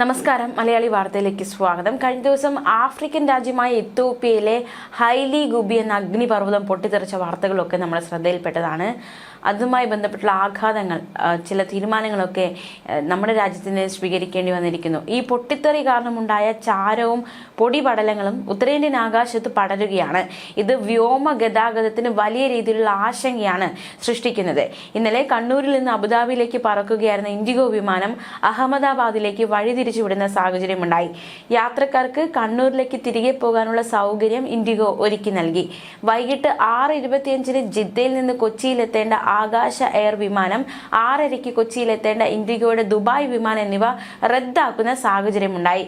നമസ്കാരം. മലയാളി വാർത്തയിലേക്ക് സ്വാഗതം. കഴിഞ്ഞ ദിവസം ആഫ്രിക്കൻ രാജ്യമായ ഇത്തോപ്യയിലെ ഹൈലി ഗുബി എന്ന അഗ്നിപർവതം പൊട്ടിത്തെറിച്ച വാർത്തകളൊക്കെ നമ്മുടെ ശ്രദ്ധയിൽപ്പെട്ടതാണ്. അതുമായി ബന്ധപ്പെട്ടുള്ള ആഘാതങ്ങൾ ചില തീരുമാനങ്ങളൊക്കെ നമ്മുടെ രാജ്യത്തിന് സ്വീകരിക്കേണ്ടി വന്നിരിക്കുന്നു. ഈ പൊട്ടിത്തെറി കാരണമുണ്ടായ ചാരവും പൊടിപടലങ്ങളും ഉത്തരേന്ത്യൻ ആകാശത്ത് പടരുകയാണ്. ഇത് വ്യോമ ഗതാഗതത്തിന് വലിയ രീതിയിലുള്ള ആശങ്കയാണ് സൃഷ്ടിക്കുന്നത്. ഇന്നലെ കണ്ണൂരിൽ നിന്ന് അബുദാബിയിലേക്ക് പറക്കുകയായിരുന്ന ഇൻഡിഗോ വിമാനം അഹമ്മദാബാദിലേക്ക് വഴിതിരിച്ചുവിടുന്ന സാഹചര്യമുണ്ടായി. യാത്രക്കാർക്ക് കണ്ണൂരിലേക്ക് തിരികെ പോകാനുള്ള സൗകര്യം ഇൻഡിഗോ ഒരുക്കി നൽകി. വൈകിട്ട് ആറ് ഇരുപത്തിയഞ്ചിന് ജിദ്ദയിൽ നിന്ന് കൊച്ചിയിലെത്തേണ്ട ആകാശ എയർ വിമാനം ആറരയ്ക്ക് കൊച്ചിയിലെത്തേണ്ട ഇൻഡിഗോയുടെ ദുബായ് വിമാനം എന്നിവ റദ്ദാക്കുന്ന സാഹചര്യമുണ്ടായി.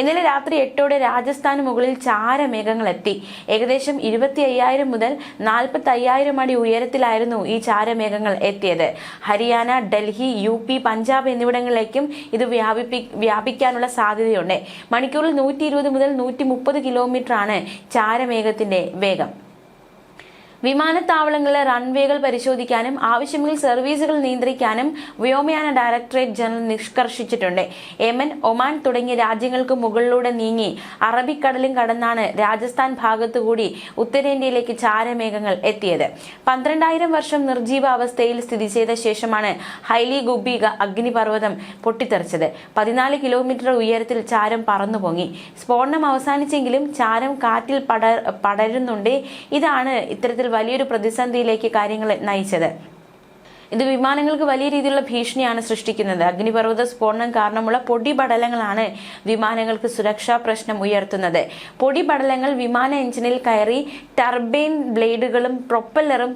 ഇന്നലെ രാത്രി എട്ടോടെ രാജസ്ഥാന് മുകളിൽ ചാരമേഘങ്ങൾ എത്തി ഏകദേശം ഇരുപത്തി അയ്യായിരം മുതൽ നാൽപ്പത്തി അയ്യായിരം അടി ഉയരത്തിലായിരുന്നു ഈ ചാരമേഘങ്ങൾ എത്തിയത്. ഹരിയാന ഡൽഹി യു പി പഞ്ചാബ് എന്നിവിടങ്ങളിലേക്കും ഇത് വ്യാപിപ്പി വ്യാപിക്കാനുള്ള സാധ്യതയുണ്ട്. മണിക്കൂറിൽ നൂറ്റി ഇരുപത് മുതൽ നൂറ്റി മുപ്പത് കിലോമീറ്ററാണ് ചാരമേഘത്തിന്റെ വേഗം. വിമാനത്താവളങ്ങളിലെ റൺവേകൾ പരിശോധിക്കാനും ആവശ്യമെങ്കിൽ സർവീസുകൾ നിയന്ത്രിക്കാനും വ്യോമയാന ഡയറക്ടറേറ്റ് ജനറൽ നിഷ്കർഷിച്ചിട്ടുണ്ട്. യമൻ ഒമാൻ തുടങ്ങിയ രാജ്യങ്ങൾക്ക് മുകളിലൂടെ നീങ്ങി അറബിക്കടലും കടന്നാണ് രാജസ്ഥാൻ ഭാഗത്തുകൂടി ഉത്തരേന്ത്യയിലേക്ക് ചാരമേഘങ്ങൾ എത്തിയത്. പന്ത്രണ്ടായിരം വർഷം നിർജീവ അവസ്ഥയിൽ സ്ഥിതി ചെയ്ത ശേഷമാണ് ഹൈലി ഗുബി അഗ്നിപർവതം പൊട്ടിത്തെറിച്ചത്. പതിനാല് കിലോമീറ്റർ ഉയരത്തിൽ ചാരം പറന്നു പൊങ്ങി സ്ഫോടനം അവസാനിച്ചെങ്കിലും ചാരം കാറ്റിൽ പട പടരുന്നുണ്ട്. ഇതാണ് ഇത്തരത്തിൽ വലിയൊരു പ്രതിസന്ധിയിലേക്ക് കാര്യങ്ങളെ നയിച്ചത് ഇത് വിമാനങ്ങൾക്ക് വലിയ രീതിയിലുള്ള ഭീഷണിയാണ് സൃഷ്ടിക്കുന്നത്. അഗ്നിപർവത സ്ഫോടനം കാരണമുള്ള പൊടിപടലങ്ങളാണ് വിമാനങ്ങൾക്ക് സുരക്ഷാ പ്രശ്നം ഉയർത്തുന്നത്. പൊടിപടലങ്ങൾ വിമാന എഞ്ചിനിൽ കയറി ടർബൈൻ ബ്ലേഡുകളും പ്രൊപ്പല്ലറും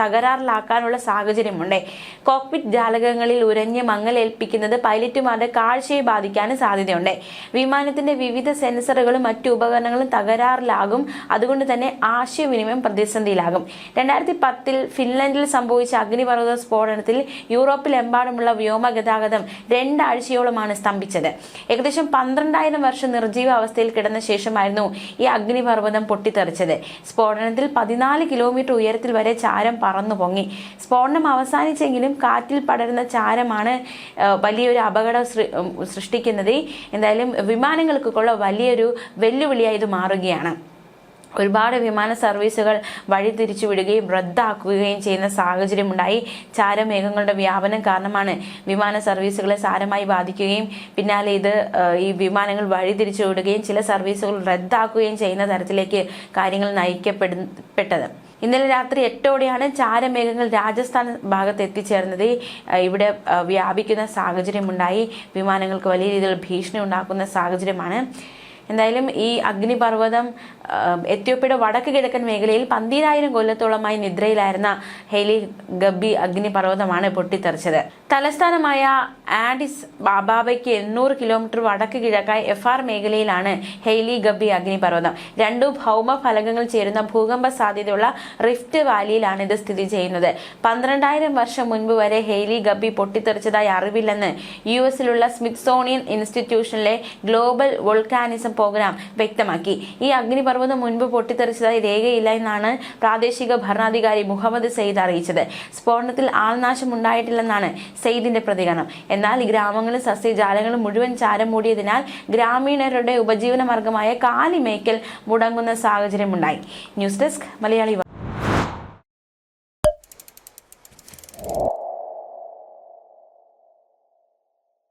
തകരാറിലാക്കാനുള്ള സാഹചര്യമുണ്ട്. കോക്പിറ്റ് ജാലകങ്ങളിൽ ഉരഞ്ഞ് മങ്ങലേൽപ്പിക്കുന്നത് പൈലറ്റുമാരുടെ കാഴ്ചയെ ബാധിക്കാനും സാധ്യതയുണ്ട്. വിമാനത്തിന്റെ വിവിധ സെൻസറുകളും മറ്റു ഉപകരണങ്ങളും തകരാറിലാകും. അതുകൊണ്ട് തന്നെ ആശയവിനിമയം പ്രതിസന്ധിയിലാകും. രണ്ടായിരത്തി പത്തിൽ ഫിൻലൻഡിൽ സംഭവിച്ച അഗ്നിപർവത സ്ഫോടനത്തിൽ യൂറോപ്പിലെമ്പാടുമുള്ള വ്യോമ ഗതാഗതം രണ്ടാഴ്ചയോളമാണ് സ്തംഭിച്ചത്. ഏകദേശം പന്ത്രണ്ടായിരം വർഷം നിർജീവ അവസ്ഥയിൽ കിടന്ന ശേഷമായിരുന്നു ഈ അഗ്നിപർവതം പൊട്ടിത്തെറിച്ചത്. സ്ഫോടനത്തിൽ പതിനാല് കിലോമീറ്റർ ഉയരത്തിൽ വരെ ചാരം പറന്നു പൊങ്ങി സ്ഫോടനം അവസാനിച്ചെങ്കിലും കാറ്റിൽ പടരുന്ന ചാരമാണ് വലിയൊരു അപകടം സൃഷ്ടിക്കുന്നത്. എന്തായാലും വിമാനങ്ങൾക്കുള്ള വലിയൊരു വെല്ലുവിളിയായി ഇത് മാറുകയാണ്. ഒരുപാട് വിമാന സർവീസുകൾ വഴിതിരിച്ചു വിടുകയും റദ്ദാക്കുകയും ചെയ്യുന്ന സാഹചര്യമുണ്ടായി. ചാരമേഘങ്ങളുടെ വ്യാപനം കാരണമാണ് വിമാന സർവീസുകളെ സാരമായി ബാധിക്കുകയും പിന്നാലെ ഇത് ഈ വിമാനങ്ങൾ വഴിതിരിച്ചു വിടുകയും ചില സർവീസുകൾ റദ്ദാക്കുകയും ചെയ്യുന്ന തരത്തിലേക്ക് കാര്യങ്ങൾ നയിക്കപ്പെടപ്പെട്ടത് ഇന്നലെ രാത്രി എട്ടോടെയാണ് ചാരമേഘങ്ങൾ രാജസ്ഥാൻ ഭാഗത്ത് എത്തിച്ചേർന്നത്. ഇവിടെ വ്യാപിക്കുന്ന സാഹചര്യമുണ്ടായി. വിമാനങ്ങൾക്ക് വലിയ രീതിയിൽ ഭീഷണി ഉണ്ടാക്കുന്ന സാഹചര്യമാണ്. എന്തായാലും ഈ അഗ്നിപർവതം എത്യോപ്യയുടെ വടക്ക് കിഴക്കൻ മേഖലയിൽ പന്തിരായിരം കൊല്ലത്തോളമായി നിദ്രയിലായിരുന്ന ഹെലി ഗബി അഗ്നിപർവതമാണ് പൊട്ടിത്തെറിച്ചത്. തലസ്ഥാനമായ ആഡിസ് ബാബാബയ്ക്ക് എണ്ണൂറ് കിലോമീറ്റർ വടക്ക് കിഴക്കായി എഫ് ആർ മേഖലയിലാണ് ഹെയ്ലി ഗബി അഗ്നിപർവതം. രണ്ടു ഭൗമ ഫലകങ്ങൾ ചേരുന്ന ഭൂകമ്പ സാധ്യതയുള്ള റിഫ്റ്റ് വാലിയിലാണ് ഇത് സ്ഥിതി ചെയ്യുന്നത്. പന്ത്രണ്ടായിരം വർഷം മുൻപ് വരെ ഹെയ്ലി ഗബി പൊട്ടിത്തെറിച്ചതായി അറിവില്ലെന്ന് യു എസിലുള്ള സ്മിത്സോണിയൻ ഇൻസ്റ്റിറ്റ്യൂഷനിലെ ഗ്ലോബൽ വോൾക്കാനിസം പ്രോഗ്രാം വ്യക്തമാക്കി. ഈ അഗ്നിപർവതം മുൻപ് പൊട്ടിത്തെറിച്ചതായി രേഖയില്ല എന്നാണ് പ്രാദേശിക ഭരണാധികാരി മുഹമ്മദ് സെയ്ദ് അറിയിച്ചത്. സ്ഫോടനത്തിൽ ആൾനാശം ഉണ്ടായിട്ടില്ലെന്നാണ് സെയ്ദിന്റെ പ്രതികരണം എന്നാൽ ഗ്രാമങ്ങളും സസ്യജാലങ്ങളും മുഴുവൻ ചാരം മൂടിയതിനാൽ ഗ്രാമീണരുടെ ഉപജീവന മാർഗമായ കാലിമേക്കൽ മുടങ്ങുന്ന സാഹചര്യമുണ്ടായി ന്യൂസ് ഡെസ്ക് മലയാളി.